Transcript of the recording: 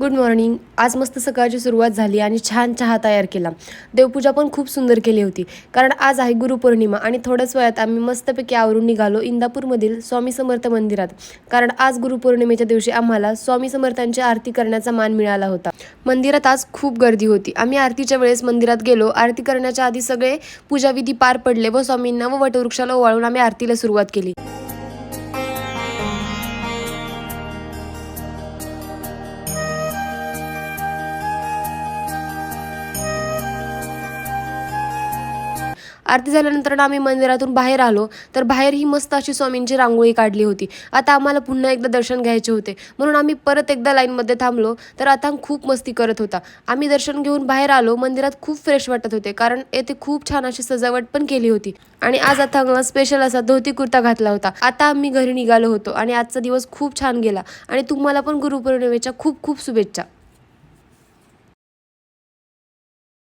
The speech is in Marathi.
गुड मॉर्निंग आज मस्त सकाळची सुरुवात झाली आणि छान चहा तयार केला. देवपूजा पण खूप सुंदर केली होती. कारण आज आहे गुरुपौर्णिमा आणि थोड्याच वेळात आम्ही मस्तपैकी आवरून निघालो इंदापूरमधील स्वामी समर्थ मंदिरात. कारण आज गुरुपौर्णिमेच्या दिवशी आम्हाला स्वामी समर्थांची आरती करण्याचा मान मिळाला होता. मंदिरात आज खूप गर्दी होती. आम्ही आरतीच्या वेळेस मंदिरात गेलो. आरती करण्याच्या आधी सगळे पूजाविधी पार पडले व स्वामींना व वटवृक्षाला ओवाळून आम्ही आरतीला सुरुवात केली. आरती झाल्यानंतर आम्ही मंदिरातून बाहेर आलो. तर बाहेर ही मस्त अशी स्वामींची रांगोळी काढली होती. आता आम्हाला पुन्हा एकदा दर्शन घ्यायचे होते. म्हणून आम्ही परत एकदा लाईनमध्ये थांबलो. तर आता खूप मस्ती करत होता. आम्ही दर्शन घेऊन बाहेर आलो. मंदिरात खूप फ्रेश वाटत होते. कारण येथे खूप छान अशी सजावट पण केली होती. आणि आज आता स्पेशल असा धोती कुर्ता घातला होता. आता आम्ही घरी निघालो होतो. आणि आजचा दिवस खूप छान गेला. आणि तुम्हाला पण गुरुपौर्णिमेच्या खूप खूप शुभेच्छा.